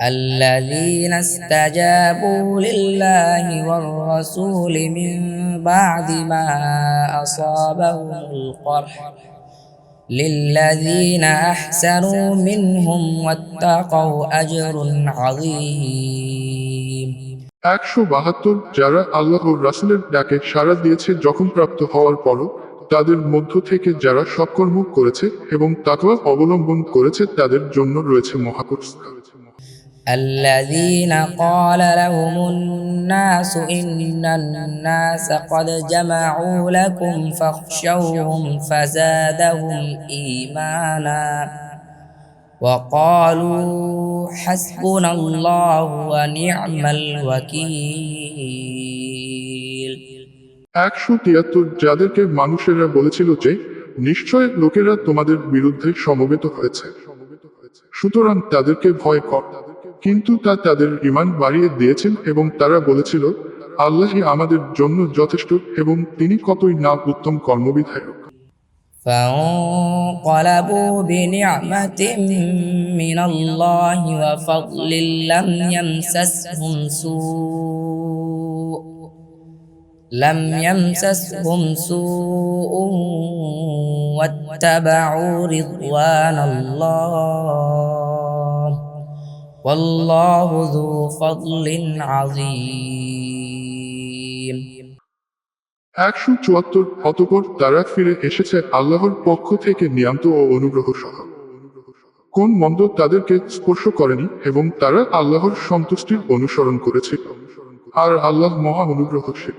الذين استجابوا لله والرسول من بعد ما أصابهم القرح للذين أحسنوا منهم واتقوا أجر عظيم একশো বাহাত্তর যারা আল্লাহ ও রাসুলের ডাকে সাড়া দিয়েছে যখন প্রাপ্ত হওয়ার পরও তাদের মধ্য থেকে যারা সৎকর্ম করেছে এবং তাকওয়া অবলম্বন করেছে তাদের জন্য রয়েছে মহাপুরস্কার الذين قال لهم الناس إن الناس قد جمعوا لكم فاخشوهم فزادهم إيمانا وقالوا حسبنا الله ونعم الوكيل একশো তিয়াত্তর যাদেরকে মানুষেরা বলেছিল যে নিশ্চয় লোকেরা তোমাদের বিরুদ্ধে সমবেত হয়েছে সুতরাং তাদেরকে ভয় কর কিন্তু তা তাদের ইমান বাড়িয়ে দিয়েছেন এবং তারা বলেছিল আল্লাহই আমাদের জন্য যথেষ্ট এবং তিনি কতই না উত্তম কর্মবিধায়ক فانقلبوا بنعمة من الله وفضل لم يمسسهم سوء لم يمسسهم سوء واتبعوا رضوان الله والله ذو فضل عظيم একশো চুয়াত্তর অতপর তারা ফিরে এসেছে আল্লাহর পক্ষ থেকে নিয়ান্ত ও অনুগ্রহ সহ কোন মন্দ তাদেরকে স্পর্শ করেনি এবং তারা আল্লাহর সন্তুষ্টির অনুসরণ করেছিল আর আল্লাহ মহা অনুগ্রহশীল